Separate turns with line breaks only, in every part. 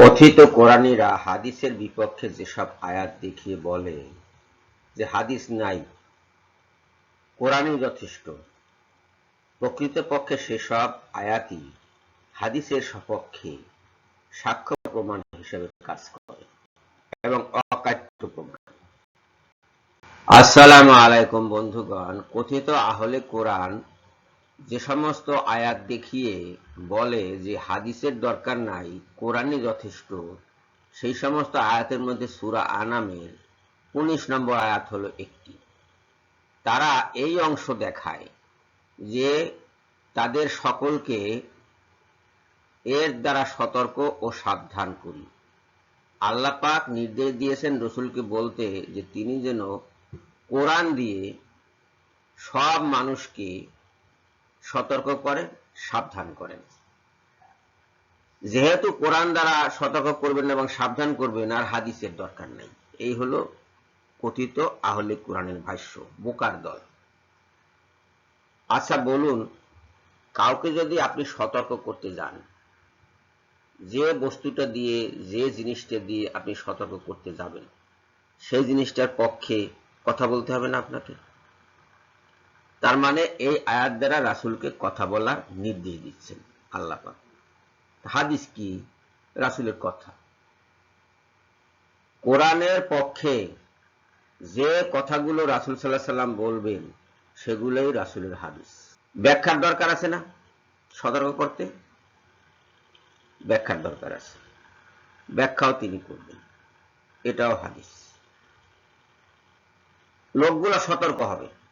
কথিত কোরআনীরা হাদিসের বিপক্ষে যেসব আয়াত দেখিয়ে বলে যে হাদিস নাই, কোরআনই যথেষ্ট। প্রকৃতপক্ষে সেসব আয়াতই হাদিসের সপক্ষে সাক্ষ্য প্রমাণ হিসেবে কাজ করে এবং অকাট্য প্রমাণ। আসসালামু আলাইকুম বন্ধুগণ, কথিত আহলে কোরআন যে সমস্ত আয়াত দেখিয়ে বলে যে হাদিসের দরকার নাই, কোরআনই যথেষ্ট, সেই সমস্ত আয়াতের মধ্যে সুরা আনামের উনিশ নম্বর আয়াত হলো একটি। তারা এই অংশ দেখায় যে তাদের সকলকে এর দ্বারা সতর্ক ও সাবধান করি। আল্লাহ পাক নির্দেশ দিয়েছেন রসুলকে বলতে যে তিনি যেন কোরআন দিয়ে সব মানুষকে সতর্ক করেন সাবধান করেন যেহেতু কোরআন দ্বারা সতর্ক করবেন এবং সাবধান করবেন, আর হাদিসের দরকার নেই। এই হলো কথিত আহলে কোরআনের ভাষ্য, বোকার দল। আচ্ছা বলুন, কাউকে যদি আপনি সতর্ক করতে যান, যে বস্তুটা দিয়ে, যে জিনিসটা দিয়ে আপনি সতর্ক করতে যাবেন, সেই জিনিসটার পক্ষে কথা বলতে হবে না আপনাকে? তার মানে এই আয়াত দ্বারা রাসুলকে কথা বলার নির্দেশ দিচ্ছেন আল্লাপাক হাদিস কি? রাসুলের কথা। কোরআনের পক্ষে যে কথাগুলো রাসুল সাল্লাহ সাল্লাম বলবেন, সেগুলোই রাসুলের হাদিস। ব্যাখ্যার দরকার আছে না? সতর্ক করতে? ব্যাখ্যার দরকার আছে। ব্যাখ্যাও তিনি করবেন। এটাও হাদিস। লোকগুলো সতর্ক হবে।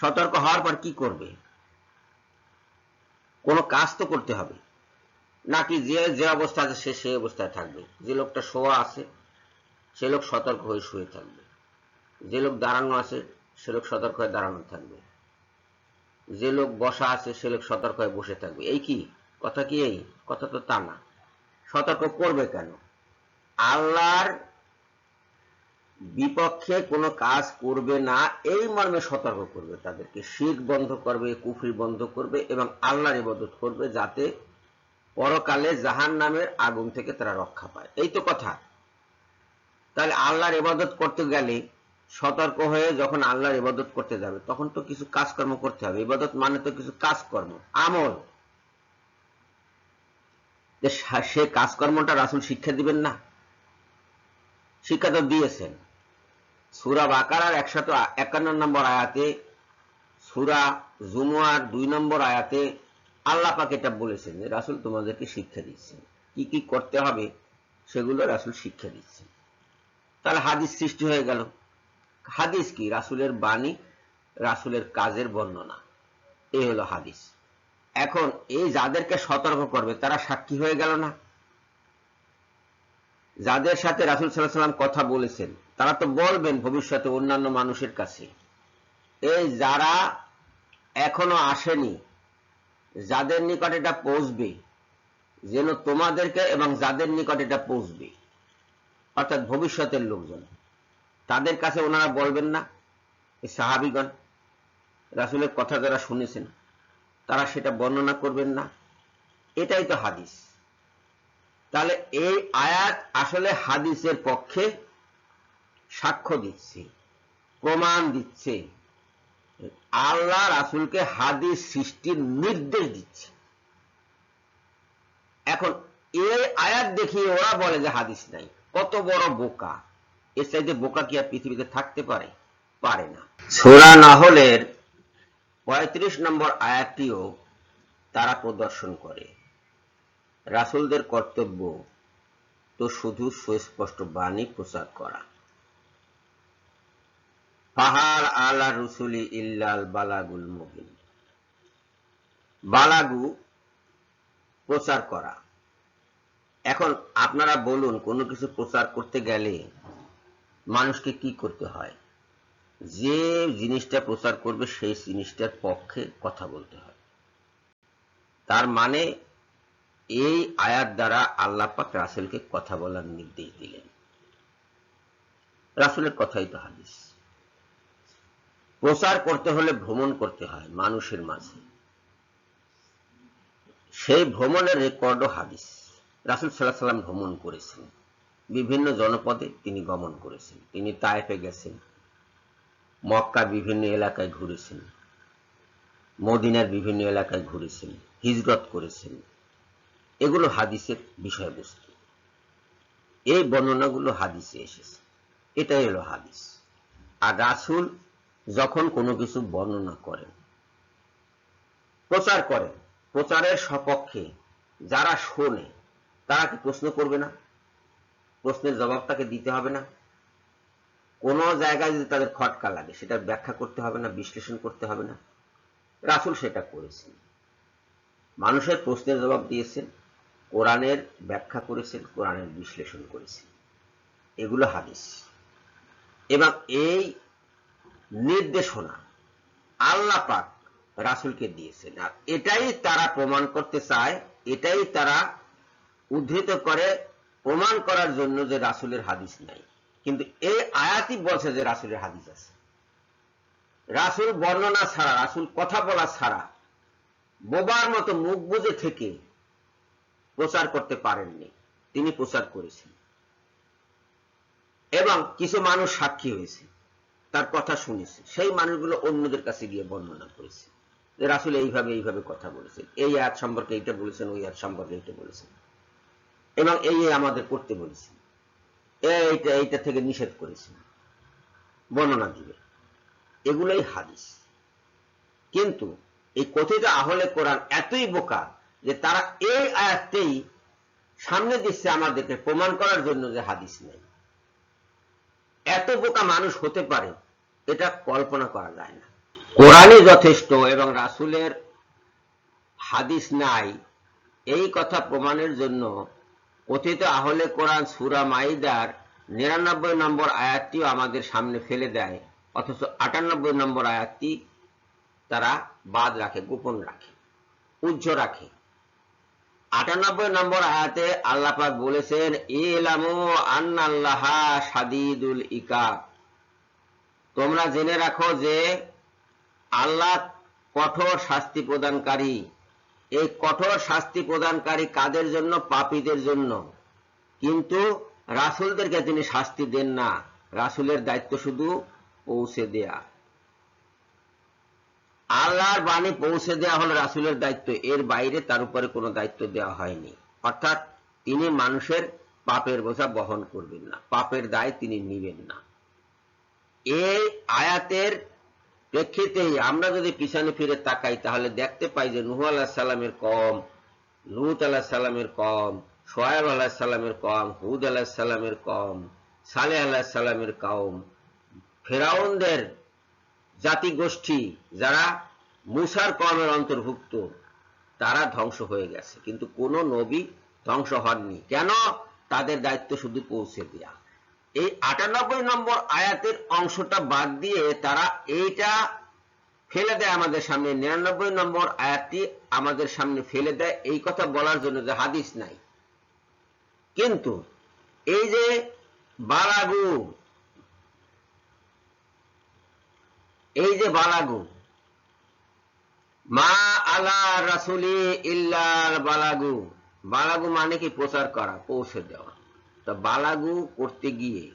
সতর্ক হওয়ার পর কি করবে? কোনো কাজ তো করতে হবে। নাকি যে যে অবস্থা আছে সে, সেই অবস্থায় থাকবে। যে লোকটা শোয়া আছে, সে লোক সতর্ক হয়ে শুয়ে থাকবে। যে লোক দাঁড়ানো আছে, সে লোক সতর্ক হয়ে দাঁড়ানো থাকবে। যে লোক বসা আছে, সে লোক সতর্ক হয়ে বসে থাকবে। এই কি? কথা কি এই? কথা তো তা না। সতর্ক করবে কেন? আল্লাহর বিপক্ষে কোনো কাজ করবে না, এই মর্মে সতর্ক করবে তাদেরকে। শিখ বন্ধ করবে, কুফরি বন্ধ করবে এবং আল্লাহর ইবাদত করবে যাতে পরকালে জাহান নামের আগুন থেকে তারা রক্ষা পায়। এই তো কথা। তাহলে আল্লাহর ইবাদত করতে গেলে সতর্ক হয়ে যখন আল্লাহর ইবাদত করতে যাবে, তখন তো কিছু কাজকর্ম করতে হবে। ইবাদত মানে তো কিছু কাজকর্ম, আমল। সে কাজকর্মটা রাসুল শিক্ষা দিবেন না। শিক্ষা তো দিয়েছেন। সুরা বাকারার একশত একান্ন নম্বর আয়াতে, সুরা জুমুয়ার দুই নম্বর আয়াতে আল্লাহ পাক এটা বলেছেন যে, রাসুল তোমাদেরকে শিক্ষা দিচ্ছেন। কি কি করতে হবে সেগুলো রাসুল শিক্ষা দিচ্ছেন। তাহলে হাদিস সৃষ্টি হয়ে গেল। হাদিস কি? রাসুলের বাণী, রাসুলের কাজের বর্ণনা। এই হলো হাদিস। এখন এই যাদেরকে সতর্ক করবে, তারা সাক্ষী হয়ে গেল না? যাদের সাথে রাসুল সাল্লাহ সাল্লাম কথা বলেছেন তারা তো বলবেন ভবিষ্যতে অন্যান্য মানুষের কাছে। এই যারা এখনও আসেনি, যাদের নিকট এটা পৌঁছবে, যেন তোমাদেরকে এবং যাদের নিকট এটা পৌঁছবে, অর্থাৎ ভবিষ্যতের লোকজন, তাদের কাছে ওনারা বলবেন না এই সাহাবিগণ, রাসুলের কথা যারা শুনেছেন, তারা সেটা বর্ণনা করবেন না। এটাই তো হাদিস। তাহলে এই আয়াত আসলে হাদিসের পক্ষে সাক্ষ্য দিচ্ছে, প্রমাণ দিচ্ছে, আল্লাহ রাসুলকে হাদিস সৃষ্টির নির্দেশ দিচ্ছে। এখন এই আয়াত দেখিয়ে ওরা বলে যে হাদিস নাই। কত বড় বোকা। এর চাইতে বোকা কি আর পৃথিবীতে থাকতে পারে? পারে না। ছোড়া নহলের পঁয়ত্রিশ নম্বর আয়াতটিও তারা প্রদর্শন করে। রাসুলদের কর্তব্য তো শুধু সুস্পষ্ট বাণী প্রচার করা। পাহাড় আলা রসুলি ইল্লাল বালাগুল মুবিন। বালাগু প্রচার করা। এখন আপনারা বলুন, কোনো কিছু প্রচার করতে গেলে মানুষকে কি করতে হয়? যে জিনিসটা প্রচার করবে, সেই জিনিসটার পক্ষে কথা বলতে হয়। তার মানে এই আয়াত দ্বারা আল্লাহ পাক রাসুলকে কথা বলার নির্দেশ দিলেন। রাসুলের কথাই তো হাদিস। প্রচার করতে হলে ভ্রমণ করতে হয় মানুষের মাঝে। সেই ভ্রমণের রেকর্ডও হাদিস। রাসুল সাল্লাহ সাল্লাম ভ্রমণ করেছেন। বিভিন্ন জনপদে তিনি গমন করেছেন। তিনি তায়েফে গেছেন। মক্কার বিভিন্ন এলাকায় ঘুরেছেন। মদিনার বিভিন্ন এলাকায় ঘুরেছেন। হিজরত করেছেন। এগুলো হাদিসের বিষয়বস্তু। এই বর্ণনাগুলো হাদিসে এসেছে। এটাই হলো হাদিস। আর রাসুল যখন কোনো কিছু বর্ণনা করেন, প্রচার করেন, প্রচারের সপক্ষে যারা শোনে, তারা কি প্রশ্ন করবে না? প্রশ্নের জবাব তাকে দিতে হবে না? কোন জায়গায় যদি তাদের খটকা লাগে সেটা ব্যাখ্যা করতে হবে না, বিশ্লেষণ করতে হবে না? রাসুল সেটা করেছেন। মানুষের প্রশ্নের জবাব দিয়েছেন, কোরআনের ব্যাখ্যা করেছেন, কোরআনের বিশ্লেষণ করেছেন। এগুলো হাদিস। এবং এই নির্দেশনা। আল্লাহ পাক রাসুলকে দিয়েছেন। আর এটাই তারা প্রমাণ করতে চায়, এটাই তারা উদ্ধৃত করে প্রমাণ করার জন্য যে রাসুলের হাদিস নাই। কিন্তু এই আয়াতই বলছে যে রাসুলের হাদিস আছে। রাসুল বর্ণনা ছাড়া, রাসুল কথা বলা ছাড়া বোবার মতো মুখ বুঝে থেকে প্রচার করতে পারেননি। তিনি প্রচার করেছেন। এবং কিছু মানুষ সাক্ষী হয়েছে। তার কথা শুনেছে। সেই মানুষগুলো অন্যদের কাছে গিয়ে বর্ণনা করেছে। যে রাসুল এইভাবে এইভাবে কথা বলেছেন। এই আয়াত সম্পর্কে এইটা বলেছেন, ওই আয়াত সম্পর্কে এইটা বলেছেন। এবং এই আমাদের করতে বলেছেন। এইটা এইটা থেকে নিষেধ করেছেন। বর্ণনা দিবে। এগুলোই হাদিস। কিন্তু এই কথিত আহলে কোরআন এতই বোকা যে তারা এই আয়াতটাই সামনে দিচ্ছে আমাদেরকে প্রমাণ করার জন্য যে হাদিস নেই। এত বোকা মানুষ হতে পারে, এটা কল্পনা করা যায় না। কোরআনই যথেষ্ট এবং রাসুলের হাদিস নাই। এই কথা প্রমাণের জন্য কথিত আহলে কোরআন সুরা মাইদার নিরানব্বই নম্বর আয়াতটিও আমাদের সামনে ফেলে দেয়, অথচ আটানব্বই নম্বর আয়াতটি তারা বাদ রাখে, গোপন রাখে উজ্জ্ব রাখে। আটানব্বই নম্বর আয়াতে আল্লাহ পাক বলেছেন, ইলামু আন্নাল্লাহ সাদিদুল ইকাব। তোমরা জেনে রাখো যে আল্লাহ কঠোর শাস্তি প্রদানকারী। এই কঠোর শাস্তি প্রদানকারী কাদের জন্য? পাপীদের জন্য। কিন্তু রাসুলদেরকে তিনি শাস্তি দেন না। রাসুলের দায়িত্ব শুধু পৌঁছে দেয়া। আল্লাহর বাণী পৌঁছে দেওয়া হলো রাসুলের দায়িত্ব। এর বাইরে তার উপরে কোনো দায়িত্ব দেওয়া হয়নি। অর্থাৎ তিনি মানুষের পাপের বোঝা বহন করবেন না। পাপের দায় তিনি নিবেন না। এই আয়াতের প্রেক্ষিতেই আমরা যদি পিছনে ফিরে তাকাই, তাহলে দেখতে পাই যে নুহ আল্লাহ সাল্লামের কম, লুত আল্লাহ সাল্লামের কম সোয়েব আল্লাহ সাল্লামের কম, হুদ আল্লাহ সাল্লামের কম সালে আল্লাহ সাল্লামের কম, ফেরাউনদের জাতি গোষ্ঠী যারা মুসার কমের অন্তর্ভুক্ত, তারা ধ্বংস হয়ে গেছে। কিন্তু কোন নবী ধ্বংস হননি। কেন? তাদের দায়িত্ব শুধু পৌঁছে দেয়া। এই আটানব্বই নম্বর আয়াতের অংশটা বাদ দিয়ে তারা এইটা ফেলে দেয় আমাদের সামনে। নিরানব্বই নম্বর আয়াতটি আমাদের সামনে ফেলে দেয় এই কথা বলার জন্য যে হাদিস নাই। কিন্তু এই যে বালাগু এই যে বালাগু। মা আলা রাসুলি ইল্লাল বালাগু। বালাগু মানে কি? প্রচার করা, পৌঁছে দেওয়া। তা বালাগু করতে গিয়ে,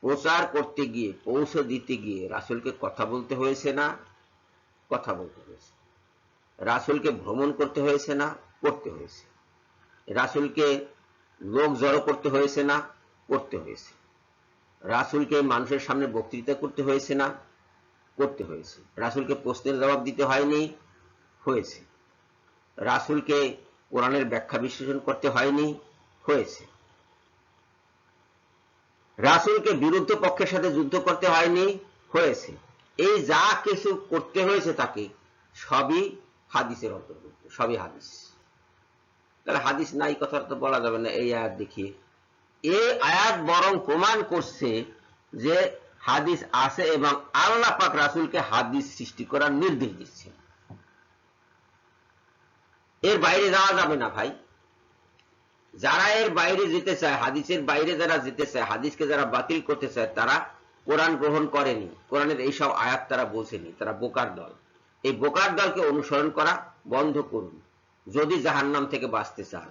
প্রচার করতে গিয়ে, পৌঁছে দিতে গিয়ে রাসুলকে কথা বলতে হয়েছে না? কথা বলতে হয়েছে। রাসুলকে ভ্রমণ করতে হয়েছে না? করতে হয়েছে। রাসুলকে লোক জড়ো করতে হয়েছে না? করতে হয়েছে। রাসুলকে মানুষের সামনে বক্তৃতা করতে হয়েছে না? করতে হয়েছে। রাসুলকে প্রশ্নের জবাব দিতে হয়নি? হয়েছে। রাসুলকে কোরআনের ব্যাখ্যা বিশ্লেষণ করতে হয়নি? হয়েছে। রাসুলকে বিরুদ্ধ পক্ষের সাথে যুদ্ধ করতে হয়নি? হয়েছে। এই যা কিছু করতে হয়েছে তাকে সবই হাদিসের অন্তর্ভুক্ত, সবই হাদিস। তাহলে হাদিস নাই কথা তো বলা যাবে না, এই আয়াত দেখিয়ে। এই আয়াত বরং প্রমাণ করছে যে হাদিস আছে এবং আল্লাহ পাক রাসুলকে হাদিস সৃষ্টি করার নির্দেশ দিচ্ছে এর বাইরে যাওয়া যাবে না ভাই। যারা এর বাইরে যেতে চায়, হাদিসের বাইরে যারা যেতে চায়, হাদিসকে যারা বাতিল করতে চায়, তারা কোরআন গ্রহণ করেনি। কোরআনের এইসব আয়াত তারা বোঝেনি তারা বোকার দল। এই বোকার দলকে অনুসরণ করা বন্ধ করুন। যদি জাহান্নাম থেকে বাঁচতে চান।